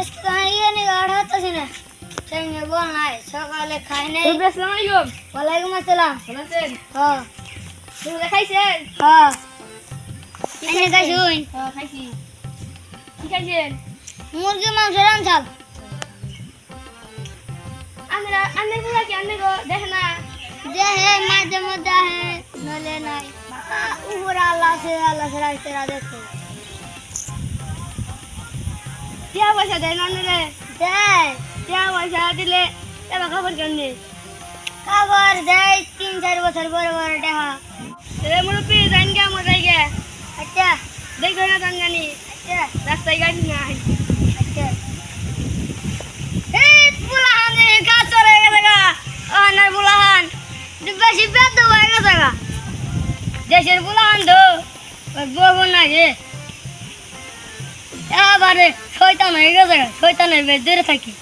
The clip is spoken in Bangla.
আজকে ইয়ে নি গাড় হচ্ছে না। সঙ্গে বল নাই সকালে খাই নাই। আসসালামু আলাইকুম ওয়ালাইকুম আসসালাম। ভালো আছেন? হ্যাঁ দুপুরে খাইছেন? হ্যাঁ এনে খাইছুন? হ্যাঁ খাইছি কি খাইছেন? মুরগি মাংস আমরা পুরা কি গো? দেখে না। যে হে মাঝে মধ্যে নলে নাই। উপর আল্লাহ আল্লাহ রাইতেরা দেখো। টিয়া পয়সা দেয় না আন্নে রে দেয়। টিয়া পয়সা দিলে এবার খবর কেমনি? কাগর দেয় তিন চার বছর বড় বড় দেখা। রে মুরব্বী জান গে আমার জায়গা আচ্ছা। দেখো না জান জানি আচ্ছা। রাস্তায় গাড়ি নাই। আচ্ছা। এই এই কাজ চলে গেছে গা। আনার বুলাহান। বেশি বেদ হয়ে গেছে গা। দেশের বুলাহান তো। বউ না রে এবারে শয়তান হয়ে গেছে শয়তানের বেশ থাকি।